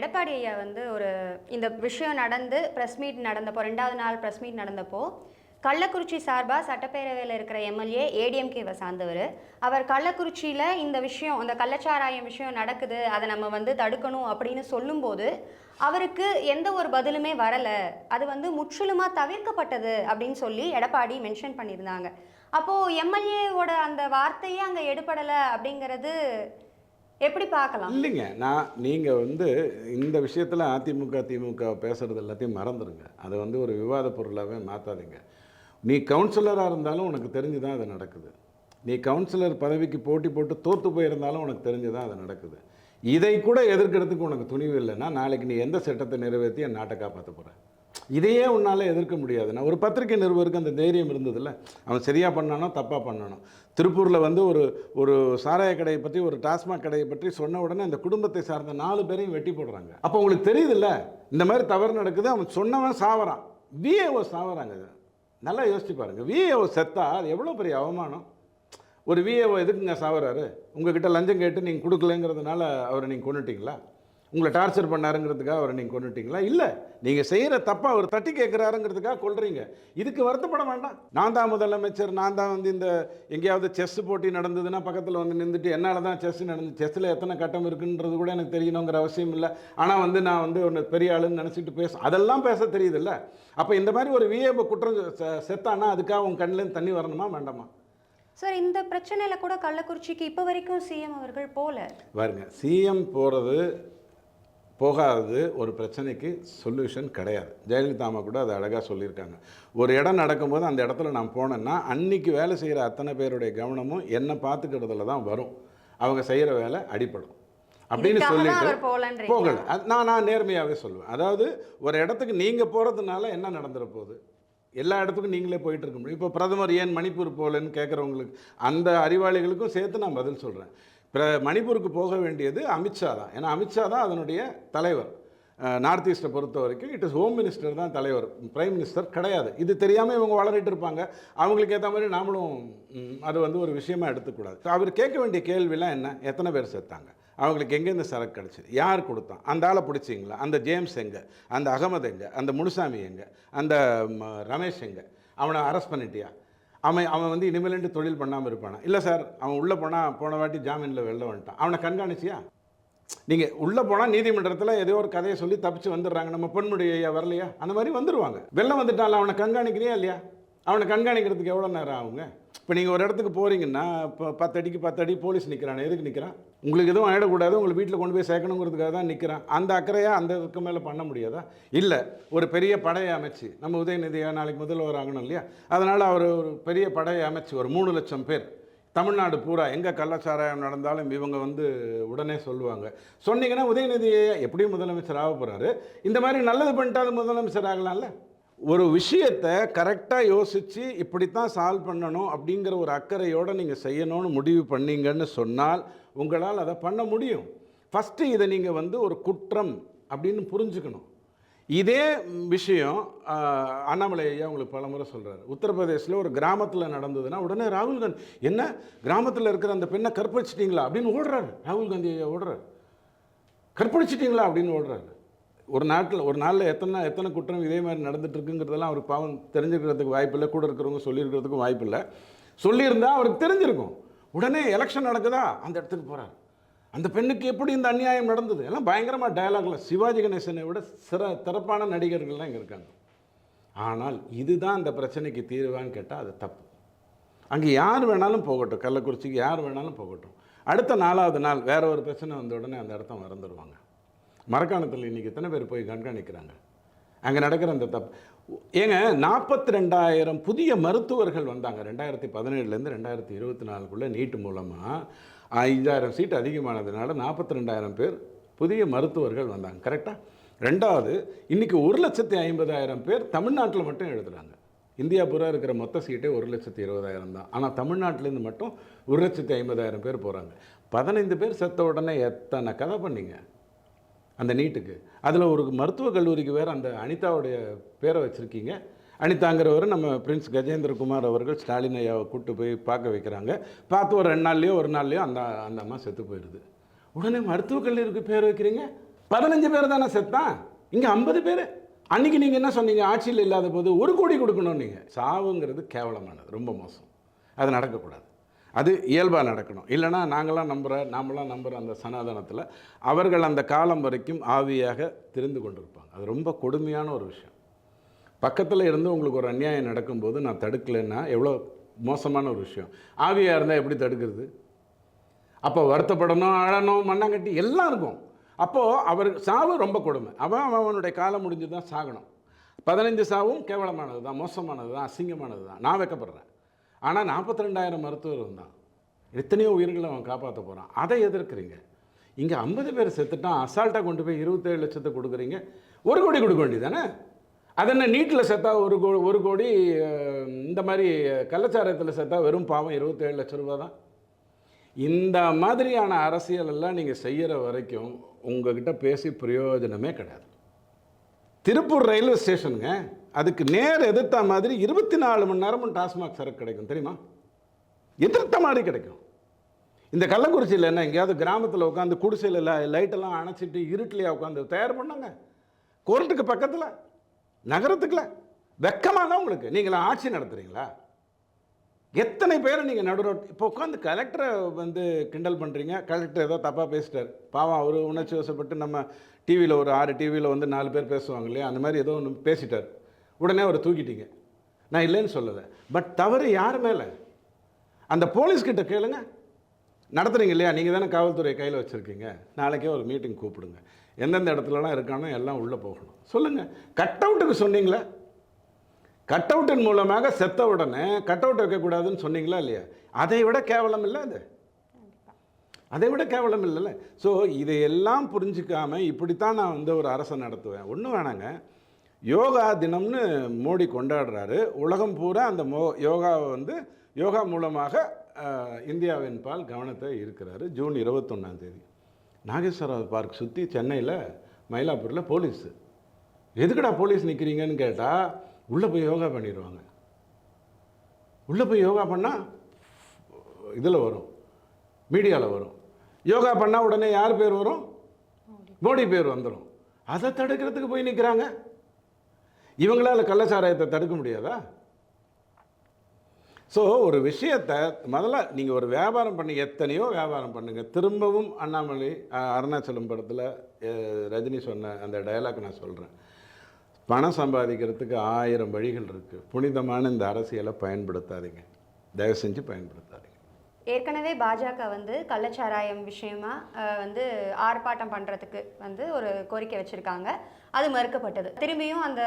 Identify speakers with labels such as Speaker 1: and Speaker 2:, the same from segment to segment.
Speaker 1: எடப்பாடி ஐயா வந்து ஒரு இந்த விஷயம் நடந்து ப்ரெஸ் மீட் நடந்தப்போ ரெண்டாவது நாள் ப்ரெஸ் மீட் நடந்தப்போ கள்ளக்குறிச்சி சார்பாக சட்டப்பேரவையில் இருக்கிற எம்எல்ஏ ஏடிஎம்கேவை சார்ந்தவர். அவர் கள்ளக்குறிச்சியில் இந்த விஷயம் அந்த கள்ளச்சாராயம் விஷயம் நடக்குது அதை நம்ம வந்து தடுக்கணும் அப்படின்னு சொல்லும்போது அவருக்கு எந்த ஒரு பதிலுமே வரலை. அது வந்து முற்றிலுமாக தவிர்க்கப்பட்டது அப்படின்னு சொல்லி எடப்பாடி மென்ஷன் பண்ணியிருந்தாங்க. அப்போது எம்எல்ஏவோட அந்த வார்த்தையே அங்கே எடுபடலை அப்படிங்கிறது எப்படி பார்க்கலாம்?
Speaker 2: இல்லைங்க. நான் நீங்கள் வந்து இந்த விஷயத்தில் அதிமுக திமுக பேசுகிறது எல்லாத்தையும் மறந்துடுங்க அதை வந்து ஒரு விவாத பொருளாகவே மாற்றாதீங்க நீ கவுன்சிலராக இருந்தாலும் உனக்கு தெரிஞ்சு தான் அது நடக்குது. நீ கவுன்சிலர் பதவிக்கு போட்டி போட்டு தோற்று போயிருந்தாலும் உனக்கு தெரிஞ்சு தான் அது நடக்குது. இதை கூட எதிர்க்கிறதுக்கு உனக்கு துணிவு இல்லைன்னா நாளைக்கு நீ எந்த சட்டத்தை நிறைவேற்றி என் நாட்டை காப்பாற்ற போகிற இதையே உன்னால் எதிர்க்க முடியாதுன்னா ஒரு பத்திரிகை நிருபருக்கு அந்த தைரியம் இருந்ததில்ல. அவன் சரியாக பண்ணானோ தப்பாக பண்ணானோ. திருப்பூரில் வந்து ஒரு ஒரு சாராய கடையை பற்றி ஒரு டாஸ்மாக் கடையை பற்றி சொன்ன உடனே அந்த குடும்பத்தை சார்ந்த நாலு பேரையும் வெட்டி போடுறாங்க. அப்போ உங்களுக்கு தெரியுதுல்ல இந்த மாதிரி தவறு நடக்குது அவன் சொன்னவன் சாவறான். விஏஓ சாவறாங்க. நல்லா யோசிச்சு பாருங்கள் விஏஓ செத்தா அது எவ்வளோ பெரிய அவமானம்? ஒரு விஏஓ எதுக்குங்க சாவறாரு? உங்ககிட்ட லஞ்சம் கேட்டு நீங்கள் கொடுக்கலங்கிறதுனால அவரை நீங்கள் கொண்டுட்டிங்களா உங்களை டார்ச்சர் பண்ணாருங்கிறதுக்காக அவரை நீங்கள் கொண்டுட்டீங்களா? இல்லை. நீங்கள் செய்கிற தப்பை அவர் தட்டி கேட்குறாருங்கிறதுக்காக கொள்றீங்க இதுக்கு வருத்தப்பட வேண்டாம். நான் தான் முதலமைச்சர் நான் தான் வந்து இந்த எங்கேயாவது செஸ் போட்டி நடந்ததுன்னா பக்கத்தில் வந்து நின்றுட்டு என்னால் தான் செஸ் நடந்து செஸ்ஸில் எத்தனை கட்டம் இருக்குன்றது கூட எனக்கு தெரியணுங்கிற அவசியம் இல்லை. ஆனால் வந்து நான் வந்து ஒன்று பெரிய ஆளுன்னு நினச்சிட்டு பேச அதெல்லாம் பேச தெரியுதுல்ல. அப்போ இந்த மாதிரி ஒரு விஏப குற்றம் செத்தானா அதுக்காக உன் கண்ணிலேருந்து தண்ணி வரணுமா வேண்டாமா?
Speaker 1: சார் இந்த பிரச்சனையில கூட கள்ளக்குறிச்சிக்கு இப்போ வரைக்கும் சிஎம் அவர்கள் போல.
Speaker 2: பாருங்க சிஎம் போகிறது போகாதது ஒரு பிரச்சனைக்கு சொல்யூஷன் கிடையாது. ஜெயலலிதா அம்மா கூட அதை அழகாக சொல்லியிருக்காங்க. ஒரு இடம் நடக்கும்போது அந்த இடத்துல நான் போனேன்னா அன்னைக்கு வேலை செய்கிற அத்தனை பேருடைய கவனமும் என்னை பார்த்துக்கிறதுல தான் வரும். அவங்க செய்கிற வேலை அடிப்படும். அப்படின்னு சொல்லிட்டு போகல. நான் நான் நேர்மையாகவே சொல்லுவேன். அதாவது ஒரு இடத்துக்கு நீங்கள் போகிறதுனால என்ன நடந்துட போகுது? எல்லா இடத்துக்கும் நீங்களே போயிட்டு இருக்க முடியும். இப்போ பிரதமர் ஏன் மணிப்பூர் போகலன்னு கேட்குறவங்களுக்கு அந்த அறிவாளிகளுக்கும் சேர்த்து நான் பதில் சொல்கிறேன் பிர மணிப்பூருக்கு போக வேண்டியது அமித்ஷா தான். ஏன்னா அமித்ஷா தான் அதனுடைய தலைவர். நார்த் ஈஸ்ட்டை பொறுத்த வரைக்கும் இட் இஸ் ஹோம் மினிஸ்டர் தான் தலைவர். பிரைம் மினிஸ்டர் கிடையாது. இது தெரியாமல் இவங்க வளரிட்டு இருப்பாங்க. அவங்களுக்கு ஏற்ற மாதிரி நாமளும் அது வந்து ஒரு விஷயமா எடுத்துக்கூடாது. அவர் கேட்க வேண்டிய கேள்விலாம் என்ன? எத்தனை பேர் சேர்த்தாங்க அவங்களுக்கு எங்கேருந்து சரக்கு கிடச்சிது? யார் கொடுத்தான்? அந்த ஆளை பிடிச்சிங்களா? அந்த ஜேம்ஸ் எங்கே? அந்த அகமது எங்கே? அந்த முனுசாமி எங்கே? அந்த ம, ரமேஷ் எங்கே? அவனை அரெஸ்ட் பண்ணிட்டியா? அவன் அவன் வந்து இனிமேலேண்டு தொழில் பண்ணாமல் இருப்பானா? இல்லை சார் அவன் உள்ளே போனால் போன வாட்டி ஜாமீனில் வெளில வந்துட்டான். அவனை கண்காணிச்சியா? நீங்கள் உள்ளே போனால் நீதிமன்றத்தில் ஏதோ ஒரு கதையை சொல்லி தப்பிச்சு வந்துடுறாங்க. நம்ம பொன்முடி ஐயா வரலையா? அந்த மாதிரி வந்துடுவாங்க வெளில வந்துட்டால அவனை கண்காணிக்கிறியா இல்லையா? அவனை கண்காணிக்கிறதுக்கு எவ்வளோ நேரம் ஆகுங்க? இப்போ நீங்கள் ஒரு இடத்துக்கு போகிறீங்கன்னா இப்போ பத்து அடிக்கு பத்து அடி போலீஸ் நிற்கிறான் எதுக்கு நிற்கிறான் உங்களுக்கு எதுவும் ஆகிடக்கூடாது உங்களை வீட்டில் கொண்டு போய் சேர்க்கணுங்கிறதுக்காக தான் நிற்கிறான் அந்த அக்கறையாக அந்த இதுக்கு மேலே பண்ண முடியாதா? இல்லை ஒரு பெரிய படையை அமைச்சு நம்ம உதயநிதியை நாளைக்கு முதல்வர் ஆகணும் இல்லையா? அதனால் அவர் ஒரு பெரிய படையை அமைச்சு ஒரு மூணு லட்சம் பேர். தமிழ்நாடு பூரா எங்கே கள்ளச்சாராயம் நடந்தாலும் இவங்க வந்து உடனே சொல்லுவாங்க. சொன்னீங்கன்னா உதயநிதியை எப்படியும் முதலமைச்சர் ஆக போகிறாரு இந்த மாதிரி நல்லது பண்ணிட்டாலும் முதலமைச்சர் ஆகலாம்ல? ஒரு விஷயத்தை கரெக்டாக யோசித்து இப்படித்தான் சால்வ் பண்ணணும் அப்படிங்கிற ஒரு அக்கறையோடு நீங்கள் செய்யணும்னு முடிவு பண்ணீங்கன்னு சொன்னால் உங்களால் அதை பண்ண முடியும். ஃபஸ்ட்டு இதை நீங்கள் வந்து ஒரு குற்றம் அப்படின்னு புரிஞ்சுக்கணும். இதே விஷயம் அண்ணாமலை ஐயா உங்களுக்கு பலமுறை சொல்கிறார் உத்தரப்பிரதேசில் ஒரு கிராமத்தில் நடந்ததுன்னா உடனே ராகுல் காந்தி என்ன? கிராமத்தில் இருக்கிற அந்த பெண்ணை கற்பழிச்சிட்டிங்களா? அப்படின்னு ஓடுறாரு. ராகுல் காந்தி ஐயா ஓடுறாரு. கற்பழிச்சிட்டிங்களா? அப்படின்னு ஓடுறாரு. ஒரு நாட்டில் ஒரு நாளில் எத்தனை எத்தனை குற்றம் இதே மாதிரி நடந்துட்டுருக்குங்கிறதெல்லாம் அவருக்கு பாவம் தெரிஞ்சுக்கிறதுக்கு வாய்ப்பில்லை கூட இருக்கிறவங்க சொல்லியிருக்கிறதுக்கும் வாய்ப்பில்லை சொல்லியிருந்தால் அவருக்கு தெரிஞ்சிருக்கும். உடனே எலெக்ஷன் நடக்குதா? அந்த இடத்துக்கு போகிறார் அந்த பெண்ணுக்கு எப்படி இந்த அநியாயம் நடந்தது? எல்லாம் பயங்கரமாக டயலாகில் சிவாஜி கணேசனை விட சிற சிறப்பான நடிகர்கள்லாம் இங்கே இருக்காங்க. ஆனால் இதுதான் அந்த பிரச்சனைக்கு தீர்வான்னு கேட்டால் அது தப்பு. அங்கே யார் வேணாலும் போகட்டும். கள்ளக்குறிச்சிக்கு யார் வேணாலும் போகட்டும். அடுத்த நாலாவது நாள் வேற ஒரு பிரச்சனை வந்த உடனே அந்த இடத்த மறந்துடுவாங்க மரக்காணத்தில் இன்றைக்கி எத்தனை பேர் போய் கண்காணிக்கிறாங்க? அங்கே நடக்கிற அந்த தப்பு ஏங்க நாற்பத்தி ரெண்டாயிரம் புதிய மருத்துவர்கள் வந்தாங்க. ரெண்டாயிரத்தி பதினேழுலேருந்து ரெண்டாயிரத்தி இருபத்தி நாலுக்குள்ளே நீட்டு மூலமாக ஐந்தாயிரம் சீட் அதிகமானதுனால நாற்பத்தி ரெண்டாயிரம் பேர் புதிய மருத்துவர்கள் வந்தாங்க. கரெக்டாக ரெண்டாவது இன்றைக்கி ஒரு லட்சத்தி ஐம்பதாயிரம் பேர் தமிழ்நாட்டில் மட்டும் எழுதுகிறாங்க இந்தியா பூரா இருக்கிற மொத்த சீட்டே ஒரு லட்சத்தி இருபதாயிரம் தான். ஆனால் தமிழ்நாட்டிலேருந்து மட்டும் ஒரு லட்சத்தி ஐம்பதாயிரம் பேர் போகிறாங்க பதினைந்து பேர் செத்த உடனே எத்தனை கதை பண்ணிங்க? அந்த நீட்டுக்கு. அதில் ஒரு மருத்துவக் கல்லூரிக்கு வேறு அந்த அனிதாவுடைய பேரை வச்சுருக்கீங்க. அனிதாங்கிறவர் நம்ம பிரின்ஸ் கஜேந்திரகுமார் அவர்கள் ஸ்டாலின் ஐயாவை கூப்பிட்டு போய் பார்க்க வைக்கிறாங்க. பார்த்து ஒரு ரெண்டு நாள்லேயோ ஒரு நாள்லேயோ அந்த அந்த அம்மா செத்து போயிடுது உடனே மருத்துவக் கல்லூரிக்கு பேர் வைக்கிறீங்க? பதினஞ்சு பேர் தானே செத்தான் இங்கே ஐம்பது பேர். அன்றைக்கி நீங்கள் என்ன சொன்னீங்க? ஆட்சியில் இல்லாத போது ஒரு கோடி கொடுக்கணும் நீங்கள் சாவுங்கிறது கேவலமானது ரொம்ப மோசம். அது நடக்கக்கூடாது. அது இயல்பாக நடக்கணும். இல்லைனா நாங்களாம் நம்புகிற நாமெல்லாம் நம்புகிற அந்த சனாதனத்தில் அவர்கள் அந்த காலம் வரைக்கும் ஆவியாக திரிந்து கொண்டிருப்பாங்க. அது ரொம்ப கொடுமையான ஒரு விஷயம். பக்கத்தில் இருந்து உங்களுக்கு ஒரு அநியாயம் நடக்கும்போது நான் தடுக்கலைன்னா எவ்வளோ மோசமான ஒரு விஷயம். ஆவியாக இருந்தால் எப்படி தடுக்கிறது? அப்போ வருத்தப்படணும் அழணும் மண்ணாங்கட்டி எல்லாம் இருக்கும். அப்போது அவர் சாவு ரொம்ப கொடுமை. அவன் அவன் அவனுடைய காலம் முடிஞ்சு தான் சாகணும். பதினைஞ்சு சாவும் கேவலமானது தான் மோசமானது தான் அசிங்கமானது தான் நான் வைக்கப்படுறேன். ஆனால் நாற்பத்தி ரெண்டாயிரம் மருத்துவர் இருந்தான். எத்தனையோ உயிர்களை அவன் காப்பாற்ற போகிறான் அதை எதிர்க்கிறீங்க. இங்கே ஐம்பது பேர் செத்துட்டான் அசால்ட்டாக கொண்டு போய் இருபத்தேழு லட்சத்தை கொடுக்குறீங்க. ஒரு கோடி கொடுக்க வேண்டியதானே? அது என்ன நீட்டில் செத்தா ஒரு கோ ஒரு கோடி இந்த மாதிரி கள்ளச்சாரத்தில் செத்தா வெறும் பாவம் இருபத்தேழு லட்ச ரூபா தான்? இந்த மாதிரியான அரசியலெல்லாம் நீங்கள் செய்கிற வரைக்கும் உங்ககிட்ட பேசி பிரயோஜனமே கிடையாது. திருப்பூர் ரயில்வே ஸ்டேஷனுங்க அதுக்கு நேர் எதிர்த்த மாதிரி இருபத்தி நாலு மணி நேரமும் டாஸ்மாக் சரக்கு கிடைக்கும் தெரியுமா? எதிர்த்த மாதிரி கிடைக்கும். இந்த கள்ளக்குறிச்சியில் என்ன எங்கேயாவது கிராமத்தில் உட்காந்து குடிசையில் லைட்டெல்லாம் அணைச்சிட்டு இருட்டிலையாக உட்காந்து தயார் பண்ணாங்க. கோர்ட்டுக்கு பக்கத்தில் நகரத்துக்குள்ள வெக்கமாக உங்களுக்கு. நீங்களாம் ஆட்சி நடத்துகிறீங்களா எத்தனை பேரை நீங்கள் நடுரோட் இப்போ உட்காந்து கலெக்டரை வந்து கிண்டல் பண்ணுறீங்க கலெக்டர் ஏதோ தப்பாக பேசிட்டார். பாவம் அவர் உணர்ச்சி வசப்பட்டு நம்ம டிவியில் ஒரு ஆறு டிவியில் வந்து நாலு பேர் பேசுவாங்க இல்லையா? அந்த மாதிரி ஏதோ ஒன்று பேசிட்டார். உடனே அவரை தூக்கிட்டீங்க. நான் இல்லைன்னு சொல்லலை. பட் தவறு யார் மேலே? அந்த போலீஸ்கிட்ட கேளுங்க. நடத்துறீங்க இல்லையா? நீங்கள் தானே காவல்துறை கையில் வச்சுருக்கீங்க. நாளைக்கே ஒரு மீட்டிங் கூப்பிடுங்க. எந்தெந்த இடத்துலலாம் இருக்கானோ எல்லாம் உள்ளே போகணும். சொல்லுங்கள் கட் அவுட்டுக்கு சொன்னீங்களே? கட் அவுட்டின் மூலமாக செத்த உடனே கட் அவுட் வைக்கக்கூடாதுன்னு சொன்னீங்களா இல்லையா? அதை விட கேவலம் இல்லை அது. அதை விட கேவலம் இல்லைல்ல. ஸோ இதையெல்லாம் புரிஞ்சிக்காமல் இப்படித்தான் நான் வந்து ஒரு அரசை நடத்துவேன். ஒன்றும் வேணாங்க. யோகா தினம்னு மோடி கொண்டாடுறாரு. உலகம் பூரா அந்த மோ யோகாவை வந்து யோகா மூலமாக இந்தியாவின் பால் கவனத்தை இருக்கிறாரு ஜூன் இருபத்தொன்னாந்தேதி தேதி. பார்க் சுற்றி சென்னையில் மயிலாப்பூரில் போலீஸு. எதுக்குடா போலீஸ் நிற்கிறீங்கன்னு கேட்டால் உள்ளே போய் யோகா பண்ணிடுவாங்க. உள்ளே போய் யோகா பண்ணால் இதில் வரும். மீடியாவில் வரும். யோகா பண்ணால் உடனே யார் பேர் வரும்? மோடி பேர் வந்துடும் அதை தடுக்கிறதுக்கு போய் நிற்கிறாங்க இவங்களால் கள்ளச்சாராயத்தை தடுக்க முடியாதா? ஸோ ஒரு விஷயத்தை முதல்ல நீங்கள் ஒரு வியாபாரம் பண்ணி எத்தனையோ வியாபாரம் பண்ணுங்கள் திரும்பவும் அண்ணாமலை அருணாச்சலம் படத்தில் ரஜினி சொன்ன அந்த டயலாக் நான் சொல்கிறேன் பணம் சம்பாதிக்கிறதுக்கு ஆயிரம் வழிகள் இருக்குது புனிதமான இந்த அரசியலை பயன்படுத்தாதீங்க. தயவு செஞ்சு பயன்படுத்தாதீங்க.
Speaker 1: ஏற்கனவே பாஜக வந்து கள்ளச்சாராயம் விஷயமா வந்து ஆர்ப்பாட்டம் பண்ணுறதுக்கு வந்து ஒரு கோரிக்கை வச்சுருக்காங்க. அது மறுக்கப்பட்டது. திரும்பியும் அந்த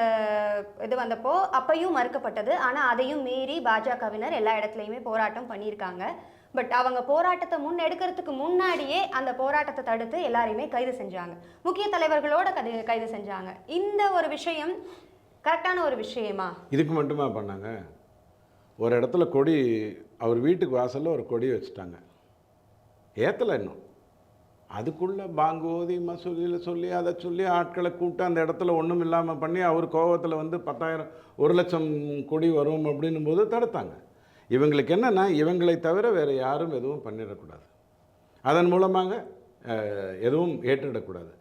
Speaker 1: இது வந்தப்போ அப்பையும் மறுக்கப்பட்டது. ஆனால் அதையும் மீறி பாஜகவினர் எல்லா இடத்துலையுமே போராட்டம் பண்ணியிருக்காங்க. பட் அவங்க போராட்டத்தை முன்னெடுக்கிறதுக்கு முன்னாடியே அந்த போராட்டத்தை தடுத்து எல்லாரையுமே கைது செஞ்சாங்க. முக்கிய தலைவர்களோட கது கைது செஞ்சாங்க. இந்த ஒரு விஷயம் கரெக்டான ஒரு விஷயமா?
Speaker 2: இதுக்கு மட்டுமா பண்ணாங்க? ஒரு இடத்துல கொடி அவர் வீட்டுக்கு வாசலில் ஒரு கொடி வச்சுட்டாங்க. ஏற்றலை இன்னும். அதுக்குள்ளே பாங்கோதி மசூதியில் சொல்லி அதை சொல்லி ஆட்களை கூப்பிட்டு அந்த இடத்துல ஒன்றும் இல்லாமல் பண்ணி அவர் கோவத்தில் வந்து பத்தாயிரம் ஒரு லட்சம் கொடி வரும் அப்படின்னும் போது தடுத்தாங்க. இவங்களுக்கு என்னென்னா இவங்களை தவிர வேறு யாரும் எதுவும் பண்ணிடக்கூடாது. அதன் மூலமாக எதுவும் ஏற்றிடக்கூடாது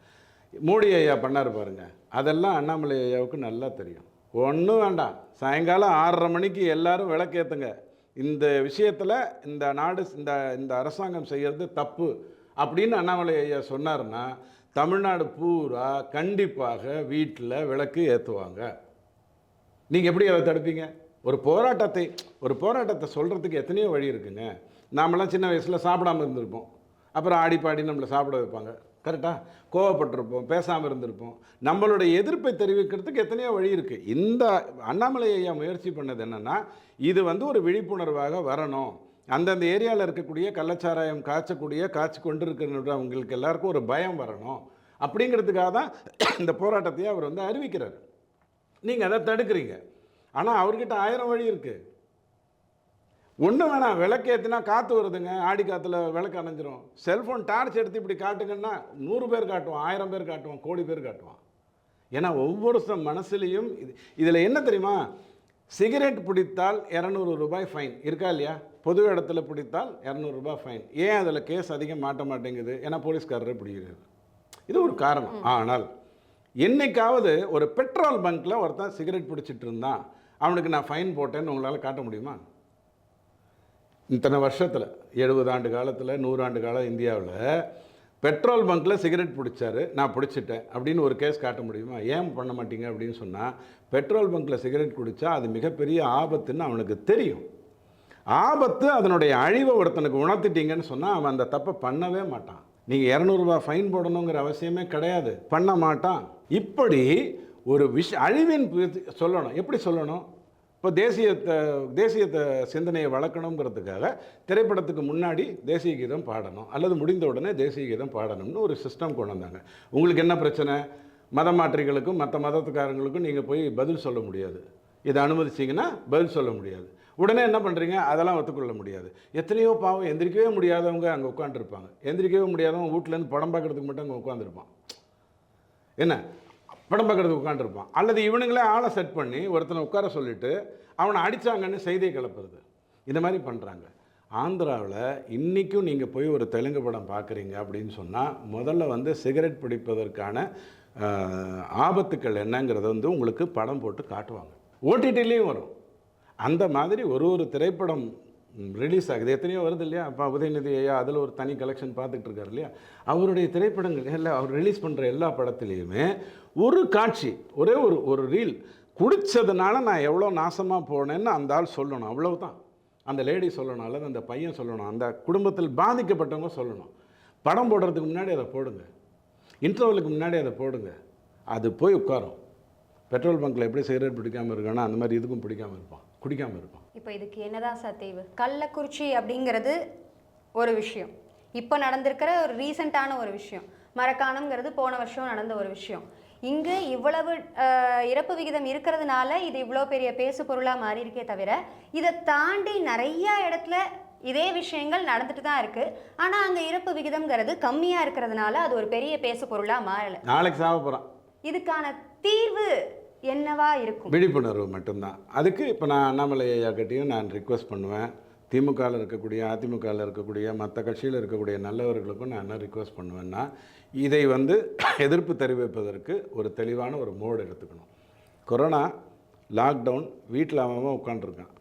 Speaker 2: மோடி ஐயா பண்ணார் பாருங்க அதெல்லாம் அண்ணாமலை ஐயாவுக்கு நல்லா தெரியும். ஒன்றும் வேண்டாம் சாயங்காலம் ஆறரை மணிக்கு எல்லாரும் விளக்கேற்றுங்க இந்த விஷயத்தில் இந்த நாடு இந்த இந்த அரசாங்கம் செய்கிறது தப்பு. அப்படின்னு அண்ணாமலை ஐயா சொன்னார்னா தமிழ்நாடு பூரா கண்டிப்பாக வீட்டில் விளக்கு ஏற்றுவாங்க நீங்கள் எப்படி அதை தடுப்பீங்க? ஒரு போராட்டத்தை ஒரு போராட்டத்தை சொல்கிறதுக்கு எத்தனையோ வழி இருக்குங்க. நாமெல்லாம் சின்ன வயசில் சாப்பிடாம இருந்திருப்போம். அப்புறம் ஆடி பாடி நம்மளை சாப்பிட வைப்பாங்க. கரெக்டாக கோவப்பட்டிருப்போம் பேசாமல் இருந்திருப்போம். நம்மளுடைய எதிர்ப்பை தெரிவிக்கிறதுக்கு எத்தனையோ வழி இருக்குது இந்த அண்ணாமலை ஐயா முயற்சி பண்ணது என்னென்னா இது வந்து ஒரு விழிப்புணர்வாக வரணும். அந்தந்த ஏரியாவில் இருக்கக்கூடிய கள்ளச்சாராயம் காய்ச்சக்கூடிய காய்ச்சி கொண்டு இருக்கிறவங்களுக்கு எல்லாருக்கும் ஒரு பயம் வரணும். அப்படிங்கிறதுக்காக தான் இந்த போராட்டத்தையே அவர் வந்து அறிவிக்கிறார். நீங்கள் அதை தடுக்கிறீங்க. ஆனால் அவர்கிட்ட ஆயிரம் வழி இருக்குது ஒன்றும் வேணாம் விளக்கேற்றினா காற்று வருதுங்க. ஆடி காற்றுல விளக்கு அணைஞ்சிரும். செல்ஃபோன் டார்ச் எடுத்து இப்படி காட்டுங்கன்னா நூறு பேர் காட்டுவான் ஆயிரம் பேர் காட்டுவான் கோடி பேர் காட்டுவான். ஏன்னா ஒவ்வொரு ச- மனசுலேயும் இது இதில் என்ன தெரியுமா? சிகரெட் பிடித்தால் இரநூறு ரூபாய் ஃபைன் இருக்கா இல்லையா? பொது இடத்துல பிடித்தால் இரநூறு ரூபாய் ஃபைன் ஏன் அதில் கேஸ் அதிகம் மாட்ட மாட்டேங்குது? ஏன்னா போலீஸ்காரரே பிடிக்கிறது இது ஒரு காரணம். ஆனால் என்னைக்காவது ஒரு பெட்ரோல் பங்க்கில் ஒருத்தன் சிகரெட் பிடிச்சிட்டு இருந்தான். அவனுக்கு நான் ஃபைன் போட்டேன்னு உங்களால் காட்ட முடியுமா? இத்தனை வருஷத்தில் எழுபது ஆண்டு காலத்தில் நூறாண்டு காலம் இந்தியாவில் பெட்ரோல் பங்க்கில் சிகரெட் பிடிச்சாரு. நான் பிடிச்சிட்டேன். அப்படின்னு ஒரு கேஸ் காட்ட முடியுமா? ஏன் பண்ண மாட்டீங்க? அப்படின்னு சொன்னால் பெட்ரோல் பங்க்கில் சிகரெட் குடித்தா அது மிகப்பெரிய ஆபத்துன்னு அவனுக்கு தெரியும். ஆபத்து அதனுடைய அழிவை ஒருத்தனுக்கு உணர்த்திட்டீங்கன்னு சொன்னால் அவன் அந்த தப்பை பண்ணவே மாட்டான். நீங்கள் இரநூறுபா ஃபைன் போடணுங்கிற அவசியமே கிடையாது. பண்ண மாட்டான். இப்படி ஒரு விஷ அழிவின் சொல்லணும். எப்படி சொல்லணும்? இப்போ தேசியத்தை தேசியத்தை சிந்தனையை வளர்க்கணுங்கிறதுக்காக திரைப்படத்துக்கு முன்னாடி தேசிய கீதம் பாடணும். அல்லது முடிந்த உடனே தேசிய கீதம் பாடணும்னு ஒரு சிஸ்டம் கொண்டு வந்தாங்க. உங்களுக்கு என்ன பிரச்சனை? மத மாற்றிகளுக்கும் மற்ற மதத்துக்காரங்களுக்கும் நீங்கள் போய் பதில் சொல்ல முடியாது. இதை அனுமதிச்சிங்கன்னா பதில் சொல்ல முடியாது. உடனே என்ன பண்ணுறீங்க அதெல்லாம் ஒத்துக்கொள்ள முடியாது. எத்தனையோ பாவம் எந்திரிக்கவே முடியாதவங்க அங்கே உட்காந்துருப்பாங்க எந்திரிக்கவே முடியாதவங்க வீட்டிலேருந்து படம் பார்க்குறதுக்கு மட்டும் அங்கே உட்காந்துருப்பான் என்ன? படம் பார்க்குறதுக்கு உட்காந்துருப்பான் அல்லது இவனுங்களே ஆளை செட் பண்ணி ஒருத்தனை உட்கார சொல்லிட்டு அவனை அடித்தாங்கன்னு செய்தியை கிளப்புறது. இந்த மாதிரி பண்ணுறாங்க ஆந்திராவில் இன்றைக்கும் நீங்கள் போய் ஒரு தெலுங்கு படம் பார்க்குறீங்க அப்படின்னு சொன்னால் முதல்ல வந்து சிகரெட் பிடிப்பதற்கான ஆபத்துக்கள் என்னங்கிறத வந்து உங்களுக்கு படம் போட்டு காட்டுவாங்க. ஓடிடிலையும் வரும். அந்த மாதிரி ஒரு ஒரு திரைப்படம் ரிலீஸ் ஆகுது. எத்தனையோ வருது இல்லையா? அப்போ உதயநிதி ஐயா அதில் ஒரு தனி கலெக்ஷன் பார்த்துக்கிட்டு இருக்காரு இல்லையா? அவருடைய திரைப்படங்கள் எல்லாம் அவர் ரிலீஸ் பண்ணுற எல்லா படத்துலேயுமே ஒரு காட்சி ஒரே ஒரு ஒரு ரீல் குடித்ததுனால நான் எவ்வளோ நாசமாக போனேன்னு அந்த ஆள் சொல்லணும். அவ்வளவுதான். அந்த லேடி சொல்லணும் அல்லது அந்த பையன் சொல்லணும் அந்த குடும்பத்தில் பாதிக்கப்பட்டவங்க சொல்லணும். படம் போடுறதுக்கு முன்னாடி அதை போடுங்க. இன்டர்வலுக்கு முன்னாடி அதை போடுங்க. அது போய் உட்காரும். பெட்ரோல் பங்க்கில் எப்படி சிகரெட் பிடிக்காமல் இருக்கானோ அந்த மாதிரி இதுக்கும் பிடிக்காமல் இருப்பான். குடிக்காமல் இருப்பான்
Speaker 1: இப்போ இதுக்கு என்னதான் சார் தேவை கள்ளக்குறிச்சி அப்படிங்கிறது ஒரு விஷயம். இப்போ நடந்திருக்கிற ஒரு ரீசெண்டான ஒரு விஷயம். மரக்காணம்ங்கிறது போன வருஷம் நடந்த ஒரு விஷயம். இங்கு இவ்வளவு இறப்பு விகிதம் இருக்கிறதுனால இது இவ்வளோ பெரிய பேசு பொருளாக மாறி இருக்கே தவிர இதை தாண்டி நிறைய இடத்துல இதே விஷயங்கள் நடந்துட்டு தான் இருக்கு. ஆனால் அங்கே இறப்பு விகிதம்ங்கிறது கம்மியாக இருக்கிறதுனால அது ஒரு பெரிய பேசு பொருளாக மாறலை.
Speaker 2: நாளைக்கு சாவ போகிறான்
Speaker 1: இதுக்கான தீர்வு என்னவா இருக்கும்?
Speaker 2: விழிப்புணர்வு மட்டும்தான். அதுக்கு இப்போ நான் அண்ணாமலை ஐயா கிட்டேயும் நான் ரிக்வெஸ்ட் பண்ணுவேன். திமுகவில் இருக்கக்கூடிய அதிமுகவில் இருக்கக்கூடிய மற்ற கட்சியில் இருக்கக்கூடிய நல்லவர்களுக்கும் நான் என்ன ரிக்வெஸ்ட் பண்ணுவேன்னா இதை வந்து எதிர்ப்பு தெரிவிப்பதற்கு ஒரு தெளிவான ஒரு மோடு எடுத்துக்கணும். கொரோனா லாக்டவுன் வீட்டில் அவன் உட்காந்துருக்கான்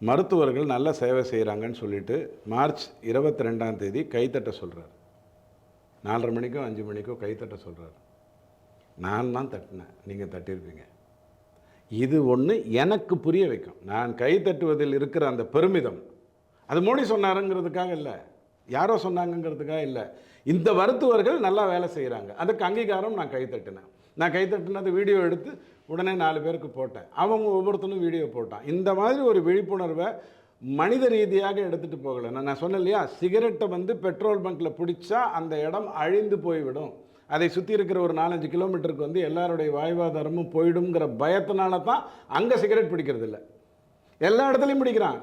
Speaker 2: மருத்துவர்கள் நல்ல சேவை செய்கிறாங்கன்னு சொல்லிட்டு மார்ச் இருபத்தி ரெண்டாம் தேதி கைத்தட்ட சொல்கிறார் நாலரை மணிக்கோ அஞ்சு மணிக்கோ கைத்தட்ட சொல்கிறார் நான் தான் தட்டினேன். நீங்கள் தட்டியிருப்பீங்க. இது ஒன்று எனக்கு புரிய வைக்கும். நான் கை தட்டுவதில் இருக்கிற அந்த பெருமிதம். அது மோடி சொன்னாருங்கிறதுக்காக இல்லை. யாரோ சொன்னாங்கங்கிறதுக்காக இல்லை. இந்த மருத்துவர்கள் நல்லா வேலை செய்கிறாங்க அதுக்கு அங்கீகாரம் நான் கை தட்டினேன். நான் கை தட்டினது வீடியோ எடுத்து உடனே நாலு பேருக்கு போட்டேன். அவங்க ஒவ்வொருத்தனும் வீடியோ போட்டான். இந்த மாதிரி ஒரு விழிப்புணர்வை மனித ரீதியாக எடுத்துகிட்டு போகலை. நான் நான் சொன்னேன் இல்லையா? சிகரெட்டை வந்து பெட்ரோல் பங்க்கில் பிடிச்சா அந்த இடம் அழிந்து போய்விடும். அதை சுற்றி இருக்கிற ஒரு நாலஞ்சு கிலோமீட்டருக்கு வந்து எல்லாருடைய வாழ்வாதாரமும் போயிடுங்கிற பயத்தினால தான் அங்கே சிகரெட் பிடிக்கிறது இல்லை எல்லா இடத்துலையும் பிடிக்கிறான்.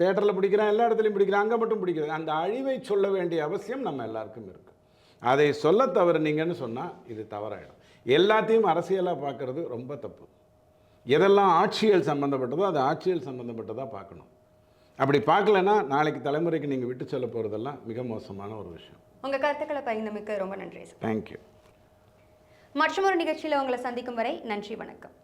Speaker 2: தேட்டரில் பிடிக்கிறான் எல்லா இடத்துலையும் பிடிக்கிறான் அங்கே மட்டும் பிடிக்கிறது. அந்த அழிவை சொல்ல வேண்டிய அவசியம் நம்ம எல்லாருக்கும் இருக்குது அதை சொல்ல தவறுனீங்கன்னு சொன்னால் இது தவறாயிடும். எல்லாத்தையும் அரசியலாக பார்க்குறது ரொம்ப தப்பு. எதெல்லாம் ஆட்சியல் சம்மந்தப்பட்டதோ அது ஆட்சியல் சம்மந்தப்பட்டதாக பார்க்கணும். அப்படி பார்க்கலன்னா நாளைக்கு தலைமுறைக்கு நீங்கள் விட்டு சொல்ல போகிறதெல்லாம் மிக மோசமான ஒரு விஷயம்.
Speaker 1: உங்க கருத்துக்களை பகிர்ந்தமைக்கு ரொம்ப நன்றி சார்.
Speaker 2: தேங்க்யூ
Speaker 1: மற்றொரு நிகழ்ச்சியில் உங்களை சந்திக்கும் வரை நன்றி வணக்கம்.